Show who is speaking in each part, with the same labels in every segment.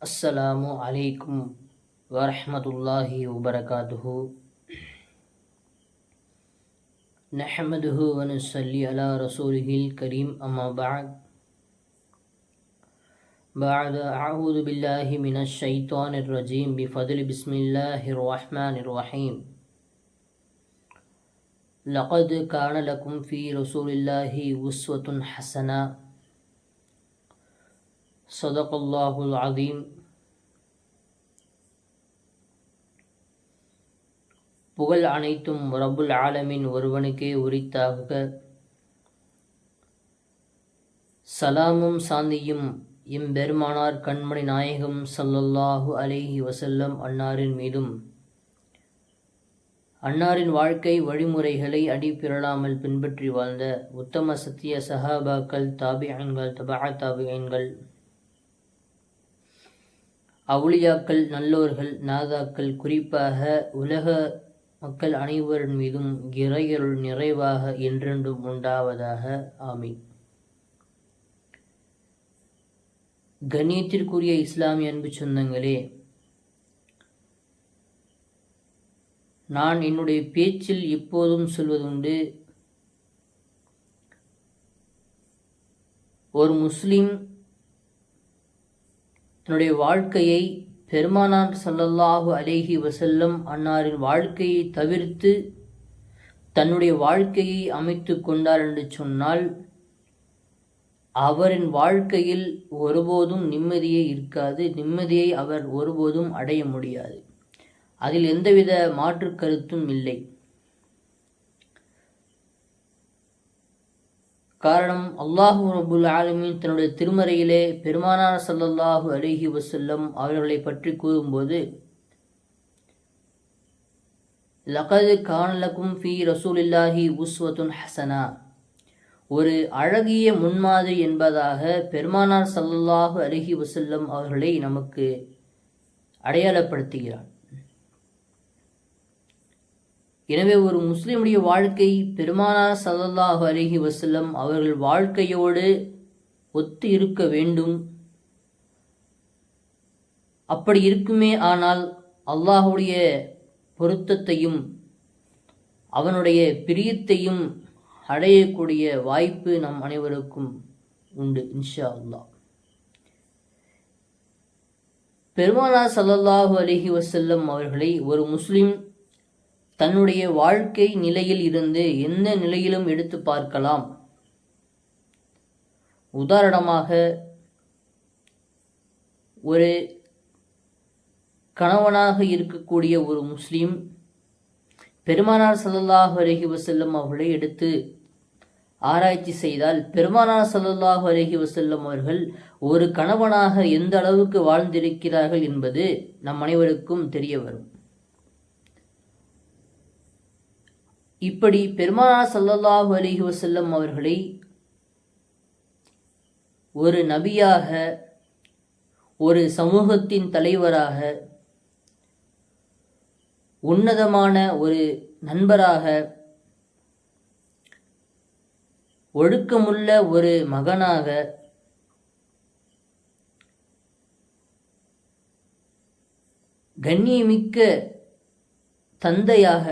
Speaker 1: السلام عليكم ورحمة الله وبركاته. نحمده ونصلي على رسوله الكريم أما بعد. بعد أعوذ بالله من الشيطان الرجيم. بفضل بسم الله الرحمن الرحيم. لقد كان لكم في رسول الله أسوة حسنة. சதகுல்லாஹுல் அதீம் புகழ் அனைத்தும் ரபுல் ஆலமின் ஒருவனுக்கே உரித்தாக. சலாமும் சாந்தியும் இம்பெருமானார் கண்மணி நாயகம் சல்லல்லாஹு அலேஹி வசல்லம் அன்னாரின் மீதும். அன்னாரின் வாழ்க்கை வழிமுறைகளை அடிப்பிரளாமல் பின்பற்றி வாழ்ந்த உத்தம சத்திய சஹாபாக்கள் தாபியன்கள் தபா தாபியன்கள். அவுளியாக்கள் நல்லோர்கள் நாதாக்கள் குறிப்பாக உலக மக்கள் அனைவரின் மீதும் இறையருள் நிறைவாக என்றென்றும் உண்டாவதாக. ஆமீன். கண்ணியத்திற்குரிய இஸ்லாமிய அன்பு சொந்தங்களே நான் என்னுடைய பேச்சில் எப்போதும் சொல்வதுண்டு ஒரு முஸ்லீம் தன்னுடைய வாழ்க்கையை பெருமானார் சல்லல்லாஹு அலேஹி வசல்லம் அன்னாரின் வாழ்க்கையை தவிர்த்து தன்னுடைய வாழ்க்கையை அமைத்து கொண்டார் என்று சொன்னால் அவரின் வாழ்க்கையில் ஒருபோதும் நிம்மதியே இருக்காது. நிம்மதியை அவர் ஒருபோதும் அடைய முடியாது. அதில் எந்தவித மாற்று கருத்தும் இல்லை. காரணம் அல்லாஹு ரபுல் ஆலமின் தன்னுடைய திருமறையிலே பெருமானார் சல்லல்லாஹு அலிஹி வசல்லம் அவர்களை பற்றி கூறும்போது லகது கானலக்கும் ஃபி ரசூலில்லாஹி உஸ்வத்துன் ஹசனா. ஒரு அழகிய முன்மாதிரி என்பதாக பெருமானார் சல்லல்லாஹு அலிஹி வசல்லம் அவர்களை நமக்கு அடையாளப்படுத்துகிறார் எனவே ஒரு முஸ்லிமுடைய வாழ்க்கை பெருமானார் சல்லல்லாஹ் அலைஹி வசல்லம் அவர்கள் வாழ்க்கையோடு ஒத்து இருக்க வேண்டும். அப்படி இருக்குமே ஆனால் அல்லாஹுடைய பொருத்தத்தையும் அவனுடைய பிரியத்தையும் அடையக்கூடிய வாய்ப்பு நம் அனைவருக்கும் உண்டு இன்ஷா அல்லாஹ். பெருமானார் ஸல்லல்லாஹு அலைஹி வசல்லம் அவர்களை ஒரு முஸ்லீம் தன்னுடைய வாழ்க்கை நிலையில் இருந்து எந்த நிலையிலும் எடுத்து பார்க்கலாம். உதாரணமாக ஒரு கணவனாக இருக்கக்கூடிய ஒரு முஸ்லீம் பெருமானார் சல்லல்லாஹ் அலைஹி வசல்லம் அவர்களை எடுத்து ஆராய்ச்சி செய்தால் பெருமானார் ஸல்லல்லாஹு அலைஹி வசல்லம் அவர்கள் ஒரு கணவனாக எந்த அளவுக்கு வாழ்ந்திருக்கிறார்கள் என்பது நம் அனைவருக்கும் தெரிய வரும். இப்படி பெருமானா சல்லல்லாஹு அலிஹி வசல்லம் அவர்களை ஒரு நபியாக ஒரு சமூகத்தின் தலைவராக உன்னதமான ஒரு நண்பராக ஒழுக்கமுள்ள ஒரு மகனாக கண்ணியமிக்க தந்தையாக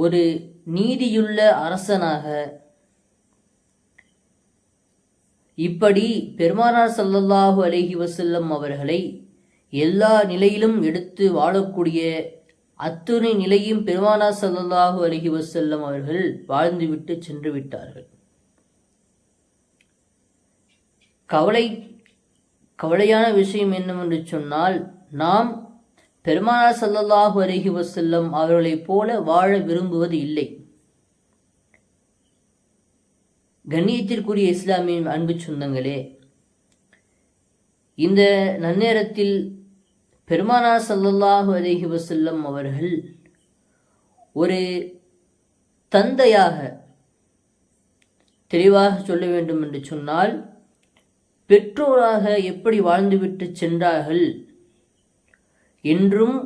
Speaker 1: ஒரு நீதியுள்ள அரசனாக இப்படி பெருமானார் சல்லல்லாஹு அலைஹி வசல்லம் அவர்களை எல்லா நிலையிலும் எடுத்து வாழக்கூடிய அத்துணை நிலையும் பெருமானார் சல்லல்லாஹு அலஹி வசல்லம் அவர்கள் வாழ்ந்துவிட்டு சென்று விட்டார்கள். கவலை கவலையான விஷயம் என்னவென்று சொன்னால் நாம் பெருமானார் சல்லல்லாஹு அருகி வசல்லம் அவர்களைப் போல வாழ விரும்புவது இல்லை. கண்ணியத்திற்குரிய இஸ்லாமியின் அன்பு சொந்தங்களே இந்த நன்னேரத்தில் பெருமானார் சல்லல்லாஹு அலைஹி வசல்லம் அவர்கள் ஒரு தந்தையாக தெளிவாக சொல்ல வேண்டும் என்று சொன்னால் பெற்றோராக எப்படி வாழ்ந்துவிட்டு சென்றார்கள் என்றும்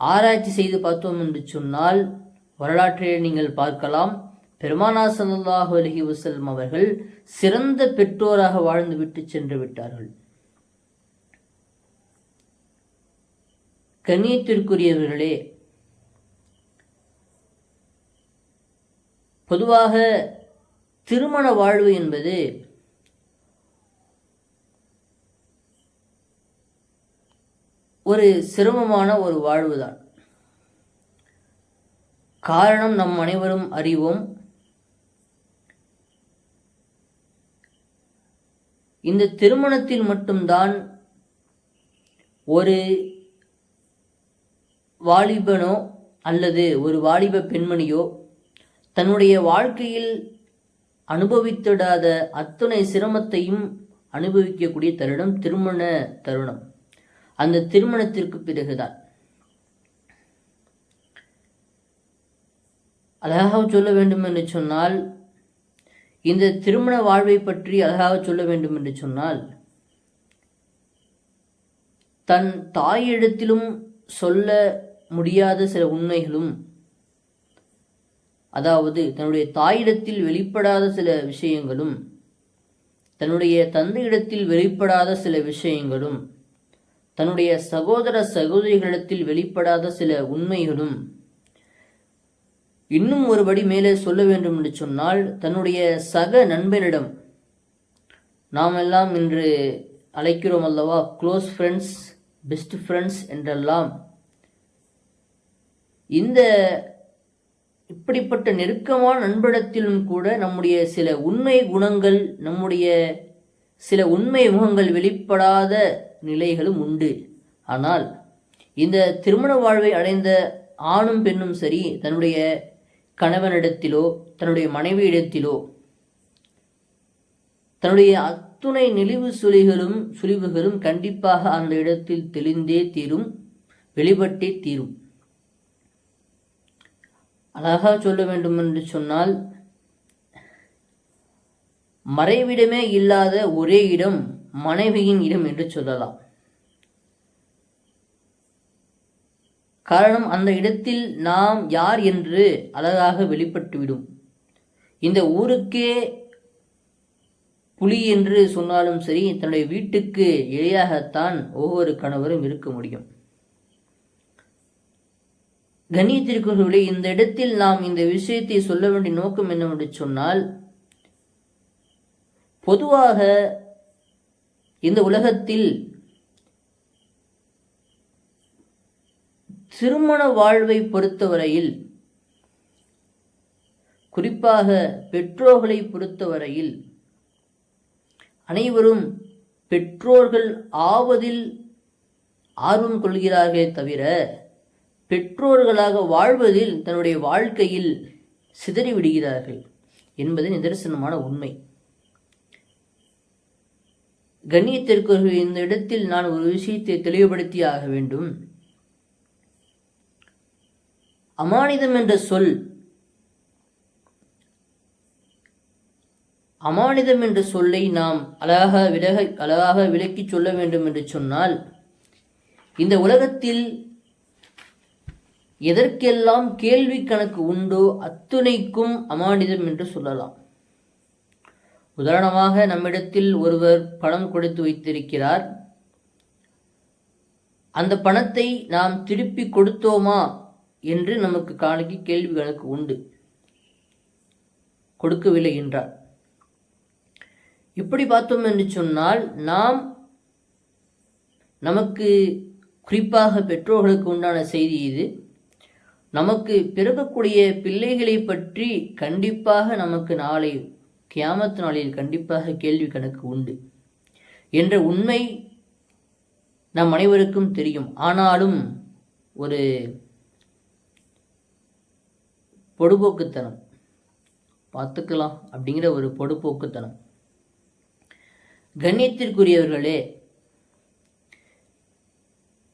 Speaker 1: ஆராய்ச்சி செய்து பார்த்தோம் என்று சொன்னால் வரலாற்றை நீங்கள் பார்க்கலாம் பெருமானா சல்லாஹு அலஹி வசல்லம் அவர்கள் சிறந்த பெற்றோராக வாழ்ந்துவிட்டு சென்று விட்டார்கள். கண்ணியத்திற்குரியவர்களே பொதுவாக திருமண வாழ்வு என்பது ஒரு சிரமமான ஒரு வாழ்வுதான். காரணம் நம் அனைவரும் அறிவோம். இந்த திருமணத்தில் மட்டும்தான் ஒரு வாலிபனோ அல்லது ஒரு வாலிப பெண்மணியோ தன்னுடைய வாழ்க்கையில் அனுபவித்திடாத அத்தனை சிரமத்தையும் அனுபவிக்கக்கூடிய தருணம் திருமண தருணம். அந்த திருமணத்திற்கு பிறகுதான். அழகாக சொல்ல வேண்டும் என்று சொன்னால் இந்த திருமண வாழ்வை பற்றி அழகாக சொல்ல வேண்டும் என்று சொன்னால் தன் தாயிடத்திலும் சொல்ல முடியாத சில உண்மைகளும் அதாவது தன்னுடைய தாயிடத்தில் வெளிப்படாத சில விஷயங்களும் தன்னுடைய தந்தையிடத்தில் வெளிப்படாத சில விஷயங்களும் தன்னுடைய சகோதர சகோதரிகளிடத்தில் வெளிப்படாத சில உண்மைகளும் இன்னும் ஒருபடி மேலே சொல்ல வேண்டும் என்று சொன்னால் தன்னுடைய சக நண்பனிடம் நாம் எல்லாம் இன்று அழைக்கிறோம் அல்லவா? க்ளோஸ் ஃப்ரெண்ட்ஸ் பெஸ்ட் ஃப்ரெண்ட்ஸ் என்றெல்லாம். இந்த இப்படிப்பட்ட நெருக்கமான நண்பிடத்திலும் கூட நம்முடைய சில உண்மை குணங்கள் நம்முடைய சில உண்மை முகங்கள் வெளிப்படாத நிலைகளும் உண்டு. ஆனால் இந்த திருமண வாழ்வை அடைந்த ஆணும் பெண்ணும் சரி தன்னுடைய கணவனிடத்திலோ தன்னுடைய மனைவியிடத்திலோ தன்னுடைய அத்துணை நெளிவு சுழிகளும் சுழிவுகளும் கண்டிப்பாக அந்த இடத்தில் தெளிந்தே தீரும் வெளிப்பட்டே தீரும். அழகாக சொல்ல வேண்டும் என்று சொன்னால் மறைவிடமே இல்லாத ஒரே இடம் மனைவியின் இடம் என்று சொல்லலாம். காரணம் அந்த இடத்தில் நாம் யார் என்று அழகாக வெளிப்பட்டுவிடும். இந்த ஊருக்கே புலி என்று சொன்னாலும் சரி தன்னுடைய வீட்டுக்கு இழையாகத்தான் ஒவ்வொரு கணவரும் இருக்க முடியும். கண்ணியத்திற்குள்ளே இந்த இடத்தில் நாம் இந்த விஷயத்தை சொல்ல வேண்டிய நோக்கம் என்னவென்று சொன்னால் பொதுவாக இந்த உலகத்தில் திருமண வாழ்வை பொறுத்தவரையில் குறிப்பாக பெற்றோர்களை பொறுத்தவரையில் அனைவரும் பெற்றோர்கள் ஆவதில் ஆர்வம் கொள்கிறார்களே தவிர பெற்றோர்களாக வாழ்வதில் தன்னுடைய வாழ்க்கையில் சிதறிவிடுகிறார்கள் என்பது நிதர்சனமான உண்மை. கண்ணியத்திற்கு இந்த இடத்தில் நான் ஒரு விஷயத்தை தெளிவுபடுத்தி ஆக வேண்டும். அமானிதம் என்ற சொல் அமானிதம் என்ற சொல்லை நாம் அழகாக விலக அழகாக விலக்கி சொல்ல வேண்டும் என்று சொன்னால் இந்த உலகத்தில் எதற்கெல்லாம் கேள்வி கணக்கு உண்டோ அத்துணைக்கும் அமானிதம் என்று சொல்லலாம். உதாரணமாக நம்மிடத்தில் ஒருவர் பணம் கொடுத்து வைத்திருக்கிறார். அந்த பணத்தை நாம் திருப்பி கொடுத்தோமா என்று நமக்கு காலைக்கு கேள்வி கணக்கு உண்டு. கொடுக்கவில்லை என்றார். இப்படி பார்த்தோம் என்று சொன்னால் நாம் நமக்கு குறிப்பாக பெற்றோர்களுக்கு உண்டான செய்தி இது. நமக்கு பிறக்கக்கூடிய பிள்ளைகளை பற்றி கண்டிப்பாக நமக்கு நாளை கியாமத்து நாளில் கண்டிப்பாக கேள்வி கணக்கு உண்டு. என்ற உண்மை நம் அனைவருக்கும் தெரியும். ஆனாலும் ஒரு பொடுபோக்குத்தனம். பார்த்துக்கலாம் அப்படிங்கிற ஒரு பொடுபோக்குத்தனம். கண்ணியத்திற்குரியவர்களே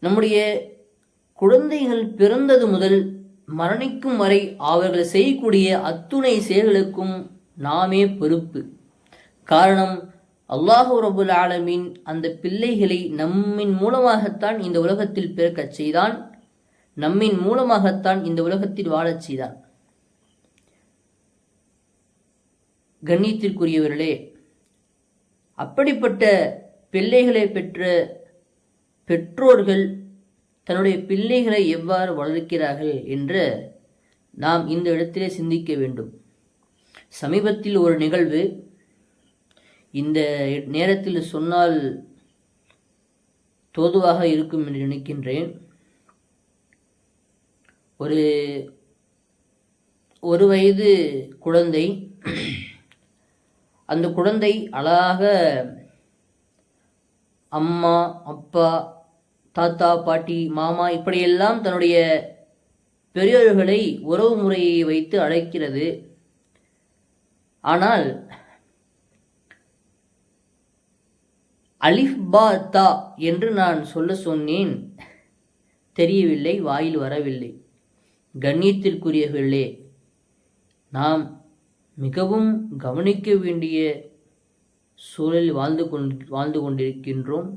Speaker 1: நம்முடைய குழந்தைகள் பிறந்தது முதல் மரணிக்கும் வரை அவர்கள் செய்யக்கூடிய அத்துணை செயல்களுக்கும் நாமே பொறுப்பு. காரணம் அல்லாஹு ரபுல் ஆலமீன் அந்த பிள்ளைகளை நம்மின் மூலமாகத்தான் இந்த உலகத்தில் பிறக்கச் செய்தான் நம்மின் மூலமாகத்தான் இந்த உலகத்தில் வாழச் செய்தான். கண்ணியத்திற்குரியவர்களே அப்படிப்பட்ட பிள்ளைகளை பெற்ற பெற்றோர்கள் தன்னுடைய பிள்ளைகளை எவ்வாறு வளர்க்கிறார்கள் என்று நாம் இந்த இடத்திலே சிந்திக்க வேண்டும். சமீபத்தில் ஒரு நிகழ்வு. இந்த நேரத்தில் சொன்னால் தோதுவாக இருக்கும் என்று நினைக்கின்றேன். ஒரு ஒரு வயது குழந்தை. அந்த குழந்தை அழகாக அம்மா அப்பா தாத்தா பாட்டி மாமா இப்படியெல்லாம் தன்னுடைய பெரியோர்களை உறவு முறையை வைத்து அழைக்கிறது. ஆனால் அலிஃப் பா தா என்று நான் சொல்ல சொன்னேன். தெரியவில்லை வாயில் வரவில்லை. கண்ணியத்திற்குரியவர்களே நாம் மிகவும் கவனிக்க வேண்டிய சூழலில் வாழ்ந்து கொண்டு வாழ்ந்து கொண்டிருக்கின்றோம்.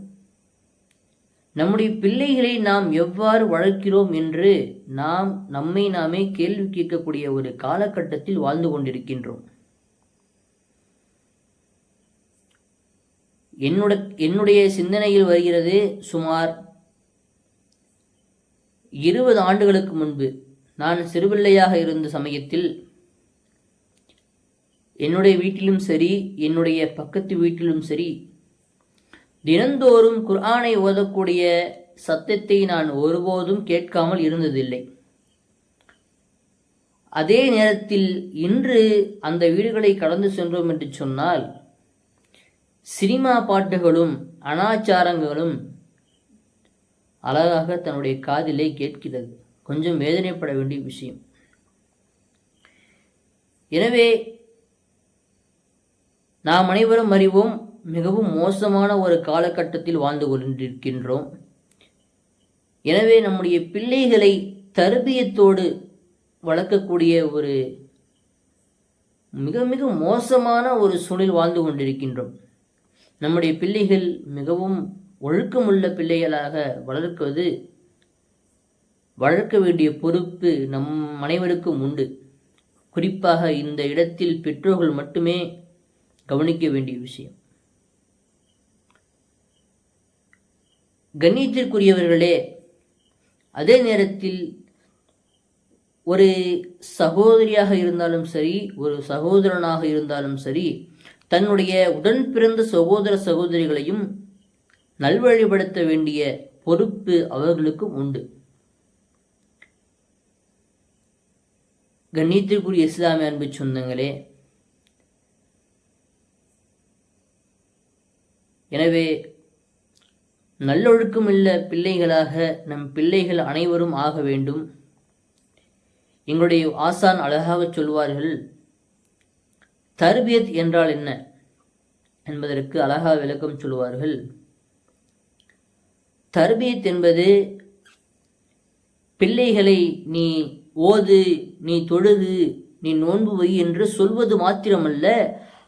Speaker 1: நம்முடைய பிள்ளைகளை நாம் எவ்வாறு வளர்க்கிறோம் என்று நாம் நம்மை நாமே கேள்வி கேட்கக்கூடிய ஒரு காலகட்டத்தில் வாழ்ந்து கொண்டிருக்கின்றோம். என்னுட என்னுடைய சிந்தனையில் வருகிறது சுமார் இருபது ஆண்டுகளுக்கு முன்பு நான் சிறுபிள்ளையாக இருந்த சமயத்தில் என்னுடைய வீட்டிலும் சரி என்னுடைய பக்கத்து வீட்டிலும் சரி தினந்தோறும் குர்ஆனை ஓதக்கூடிய சத்தத்தை நான் ஒருபோதும் கேட்காமல் இருந்ததில்லை. அதே நேரத்தில் இன்று அந்த வீடுகளை கடந்து சென்றோம் என்று சொன்னால் சினிமா பாட்டுகளும் அனாச்சாரங்களும் அழகாக தன்னுடைய காதிலே கேட்கிறது. கொஞ்சம் வேதனைப்பட வேண்டிய விஷயம். எனவே நாம் அனைவரும் அறிவோம் மிகவும் மோசமான ஒரு காலகட்டத்தில் வாழ்ந்து கொண்டிருக்கின்றோம். எனவே நம்முடைய பிள்ளைகளை தருபியத்தோடு வளர்க்கக்கூடிய ஒரு மிக மிக மோசமான ஒரு சூழலில் வாழ்ந்து கொண்டிருக்கின்றோம். நம்முடைய பிள்ளைகள் மிகவும் ஒழுக்கமுள்ள பிள்ளைகளாக வளர்க்குவது வளர்க்க வேண்டிய பொறுப்பு நம் அனைவருக்கும் உண்டு. குறிப்பாக இந்த இடத்தில் பெற்றோர்கள் மட்டுமே கவனிக்க வேண்டிய விஷயம். கண்ணியத்திற்குரியவர்களே அதே நேரத்தில் ஒரு சகோதரியாக இருந்தாலும் சரி ஒரு சகோதரனாக இருந்தாலும் சரி தன்னுடைய உடன் பிறந்த சகோதர சகோதரிகளையும் நல்வழிப்படுத்த வேண்டிய பொறுப்பு அவர்களுக்கும் உண்டு. கண்ணியத்திற்குரிய இஸ்லாமிய அன்பு சொந்தங்களே எனவே நல்லொழுக்கமுள்ள பிள்ளைகளாக நம் பிள்ளைகள் அனைவரும் ஆக வேண்டும். எங்களுடைய ஆசான் அழகாக சொல்வார்கள் தர்பியத் என்றால் என்ன? என்பதற்கு அழகாக விளக்கம் சொல்வார்கள் தர்பியத் என்பது பிள்ளைகளை நீ ஓது நீ தொழுகு நீ நோன்பு வை என்று சொல்வது மாத்திரமல்ல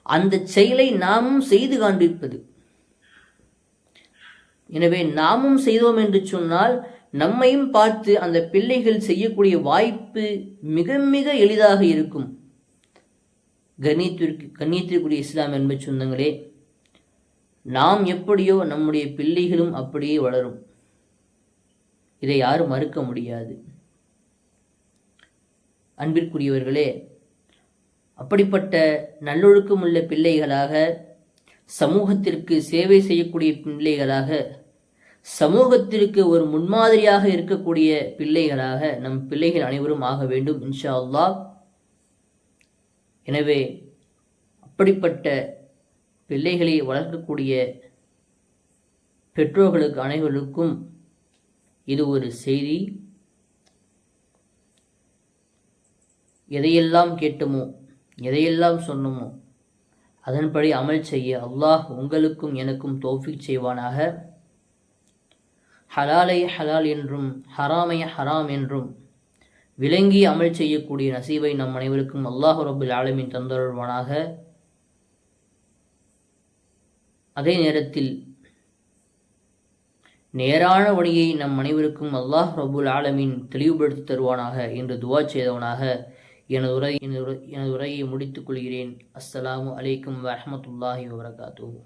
Speaker 1: அந்த செயலை நாமும் செய்து காண்பிப்பது. எனவே நாமும் செய்தோம் என்று சொன்னால் நம்மையும் பார்த்து அந்த பிள்ளைகள் செய்யக்கூடிய வாய்ப்பு மிக மிக எளிதாக இருக்கும். கணித்திற்கு கணித்திற்குரிய இஸ்லாம் என்பது சொந்தங்களே நாம் எப்படியோ நம்முடைய பிள்ளைகளும் அப்படியே வளரும். இதை யாரும் மறுக்க முடியாது. அன்பிற்குரியவர்களே அப்படிப்பட்ட நல்லொழுக்கமுள்ள பிள்ளைகளாக சமூகத்திற்கு சேவை செய்யக்கூடிய பிள்ளைகளாக சமூகத்திற்கு ஒரு முன்மாதிரியாக இருக்கக்கூடிய பிள்ளைகளாக நம் பிள்ளைகள் அனைவரும் ஆக வேண்டும் இன்ஷா அல்லாஹ். எனவே அப்படிப்பட்ட பிள்ளைகளை வளர்க்கக்கூடிய பெற்றோர்களுக்கு அனைவருக்கும் இது ஒரு செய்தி. எதையெல்லாம் கேட்டுமோ எதையெல்லாம் சொன்னமோ அதன்படி அமல் செய்ய அல்லாஹ் உங்களுக்கும் எனக்கும் தோஃபிக் செய்வானாக. ஹலாலை ஹலால் என்றும் ஹராமை ஹராம் என்றும் விளங்கி அமல் செய்யக்கூடிய நசீவை நம் அனைவருக்கும் அல்லாஹ் ரபுல் ஆலமின் தந்தருள்வானாக. அதே நேரத்தில் நேரான வழியை நம் அனைவருக்கும் அல்லாஹ் ரபுல் ஆலமின் தெளிவுபடுத்தி தருவானாக என்று துவா செய்தவனாக எனது உரை எனது எனது உரையை முடித்துக் கொள்கிறேன். அஸ்ஸலாமு அலைக்கும் வரமத்துல்லாஹி வபரகாத்துஹு.